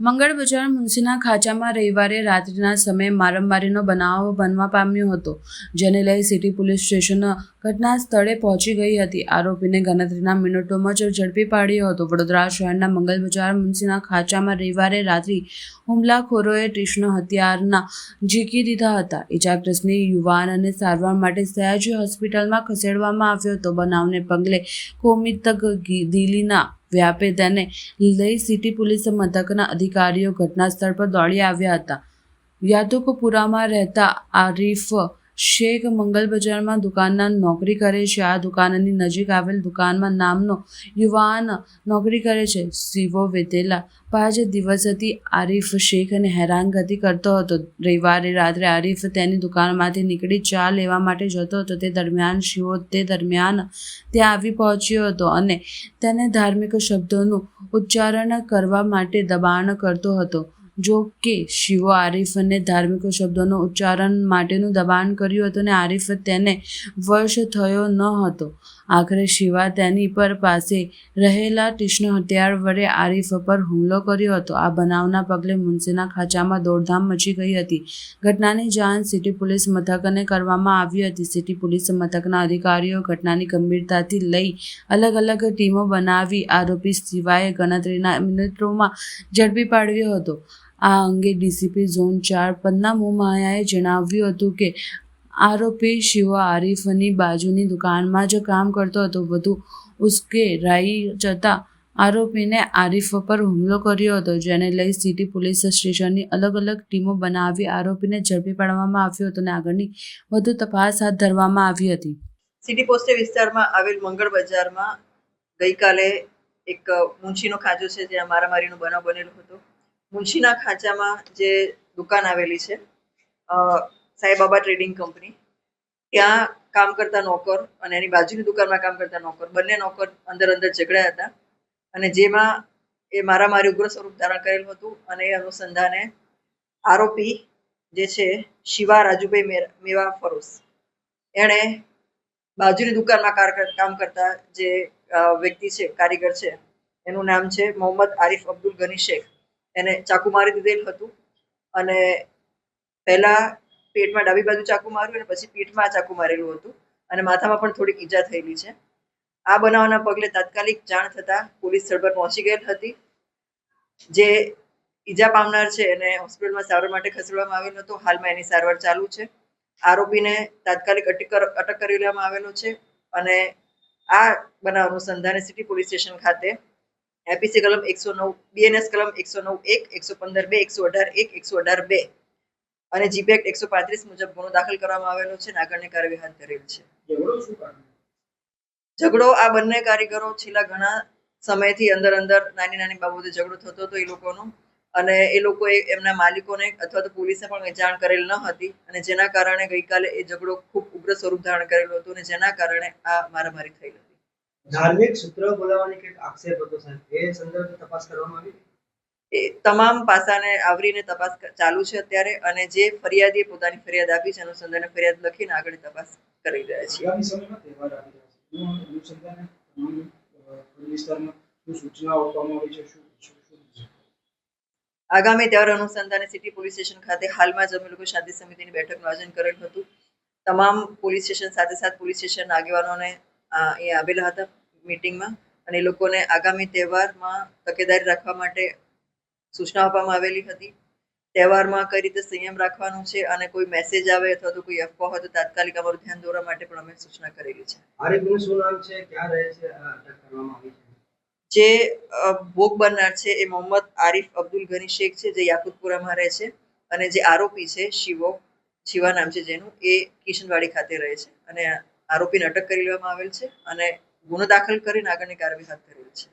મંગળ બજાર મુનસીના ખાંચામાં રવિવારે રાત્રિના સમયે મારામારીનો બનાવ બનવા પામ્યો હતો, જેને લઈ સિટી પોલીસ સ્ટેશન ઘટના સ્થળે પહોંચી ગઈ હતી. આરોપીને ગણતરીના મિનિટોમાં જ ઝડપી પાડ્યો હતો. વડોદરા શહેરના મંગલ બજાર મુનસીના ખાંચામાં રવિવારે રાત્રિ હુમલાખોરોએ ટીશનો હથિયારના ઝીકી દીધા હતા. ઇજાગ્રસ્તને યુવાનને સારવાર માટે સયાજી હોસ્પિટલમાં ખસેડવામાં આવ્યો હતો. બનાવને પગલે કોમિતક દિલ્હીના વ્યાપે તેને લઈ સિટી પોલીસ મથકના અધિકારીઓ ઘટના સ્થળ પર દોડી આવ્યા હતા. યાદુકપુરામાં રહેતા આરીફ શેખ મંગલ બજારમાં દુકાનના નોકરી કરે છે. આ દુકાનની નજીક આવેલ દુકાનમાં નામનો યુવાન નોકરી કરે છે. શિવો વેતેલા પાંચ દિવસથી આરીફ શેખને હેરાનગતિ કરતો હતો. રવિવારે રાત્રે આરીફ તેની દુકાનમાંથી નીકળી ચા લેવા માટે જતો હતો. તે દરમિયાન શિવો તે દરમિયાન ત્યાં આવી પહોંચ્યો હતો અને તેને ધાર્મિક શબ્દોનું ઉચ્ચારણ કરવા માટે દબાણ કરતો હતો. જો કે શિવો આરીફને ધાર્મિક શબ્દોનું ઉચ્ચારણ માટેનું દબાણ કર્યું હતું અને આરિફ તેને વર્ષ થયો ન હતો. આખરે શિવા તેની પર પાસે રહેલા તીક્ષ્ણ હથિયાર વડે આરીફ પર હુમલો કર્યો હતો. આ બનાવના પગલે મુન્સીના ખાંચામાં દોડધામ મચી ગઈ હતી. ઘટનાની જાણ સિટી પોલીસ મથકને કરવામાં આવી હતી. સિટી પોલીસ મથકના અધિકારીઓ ઘટનાની ગંભીરતાથી લઈ અલગ અલગ ટીમો બનાવી આરોપી શિવાએ ગણતરીના મિનિટોમાં ઝડપી પાડ્યો હતો. આ અંગે ડીસીપી ઝોન ચાર પન્ના મોમાયાએ જણાવ્યું હતું કે, આરોપી શિવા આરીફની બાજુની દુકાનમાં જ કામ કરતો હતો. વધુ ઉશ્કેરાઈ જતા આરોપીને આરીફ પર હુમલો કર્યો હતો, જેને લઈ સિટી પોલીસ સ્ટેશનની અલગ અલગ ટીમો બનાવી આરોપીને ઝડપી પાડવામાં આવ્યો હતો અને આગળની વધુ તપાસ હાથ ધરવામાં આવી હતી. સિટી પોસ્ટે વિસ્તારમાં આવેલ મંગળ બજારમાં ગઈકાલે એક મુંશીનો ખાજો છે જ્યાં મારામારીનો બનાવ બનેલો હતો. મુંશીના ખાંચામાં જે દુકાન આવેલી છે સાઈબાબા ટ્રેડિંગ કંપની, ત્યાં કામ કરતા નોકર અને એની બાજુની દુકાનમાં કામ કરતા નોકર, બંને નોકર અંદર અંદર ઝઘડ્યા હતા અને જેમાં એ મારામારી ઉગ્ર સ્વરૂપ ધારણ કરેલું હતું અને એ અનુસંધાને આરોપી જે છે શિવા રાજુભાઈ મેર- મેવા ફરોસ એણે બાજુની દુકાનમાં કામ કરતા જે વ્યક્તિ છે, કારીગર છે, એનું નામ છે મોહમ્મદ આરિફ અબ્દુલ ગની શેખ. એને ચાકુ મારી દીધેલ હતું. અને પહેલા પેટમાં ડાબી બાજુ ચાકુ માર્યું અને પછી પીઠમાં ચાકુ મારેલું હતું. અને માથામાં પણ થોડીક ઈજા થયેલી છે. આ બનાવના પગલે તાત્કાલિક જાણ થતાં પોલીસ સ્થળ પર પહોંચી ગયેલ હતી. જે ઈજા પામનાર છે એને હોસ્પિટલમાં સારવાર માટે ખસેડવામાં આવેલ હતો. હાલમાં એની સારવાર ચાલુ છે. આરોપીને તાત્કાલિક અટક અટક કરી લેવામાં આવેલો છે. અને આ બનાવ અનુસંધાને સિટી પોલીસ સ્ટેશન ખાતે એપીસી કલમ એકસો નવ બીએનએસ કલમ એકસો નવ એક એકસો પંદર બે એકસો અઢાર એક એકસો અઢાર બે અને જીપી એક્ટ એકસો પાંત્રીસ મુજબ ગુનો દાખલ કરવામાં આવેલો છે અને આગળની કાર્યવાહી હાથ ધરેલ છે. ઝઘડો આ બંને કારીગરો છેલ્લા ઘણા સમયથી અંદર અંદર નાની નાની બાબતે ઝઘડો થતો હતો એ લોકોનો અને એ લોકોએ એમના માલિકોને અથવા તો પોલીસને પણ જાણ કરેલ ન હતી અને જેના કારણે ગઈકાલે એ ઝઘડો ખૂબ ઉગ્ર સ્વરૂપ ધારણ કરેલો હતો અને જેના કારણે આ મારામારી થઈ હતી. ધાર્મિક સૂત્ર બોલાવવાની કંઈક આક્ષેપ હતો સાહેબ? એ સંદર્ભે તપાસ કરવામાં આવી? એ તમામ પાસાને આવરીને તપાસ ચાલુ છે અત્યારે અને જે ફરિયાદીએ પોતાની ફરિયાદ આપી છે અનુસંધાને ફરિયાદ લખીને આગળ તપાસ કરી રહ્યા છે આગામી સમયમાં તહેવાર આવી રહ્યા છે. અનુસંધાને તમામ વિસ્તારમાં શું સૂચનાઓ આપવામાં આવી છે શું? આગામી તહેવાર અનુસંધાને સિટી પોલીસ સ્ટેશન ખાતે હાલમાં જ અમે લોકો શાંતિ સમિતિની બેઠકનું આયોજન કરેલું હતું. તમામ પોલીસ સ્ટેશન સાથે સાથે પોલીસ સ્ટેશનના આગેવાનોને અહીંયા આવેલા હતા મિટિંગમાં અને એ લોકોને આગામી તહેવારમાં તકેદારી રાખવા માટે સૂચના આપવામાં આવેલી હતી. તહેવારમાં કઈ રીતે સંયમ રાખવાનું છે અને કોઈ મેસેજ આવે અથવા તો કોઈ અફવા હોય તો તાત્કાલિક અમારું ધ્યાન દોરવા માટે પણ અમે સૂચના કરેલી છે. આરીફનું શું નામ છે? ક્યાં રહે છે? અટક કરવામાં આવી છે? જે ભોગ બનનાર છે એ મોહમ્મદ આરિફ અબ્દુલ ગની શેખ છે જે યાકુતપુરામાં રહે છે. અને જે આરોપી છે શિવો શિવા નામ છે જેનું એ કિશનવાડી ખાતે રહે છે. અને આરોપીને અટક કરી લેવામાં આવેલ છે અને ગુનો દાખલ કરીને આગળની કાર્યવાહી હાથ ધરેલ છે.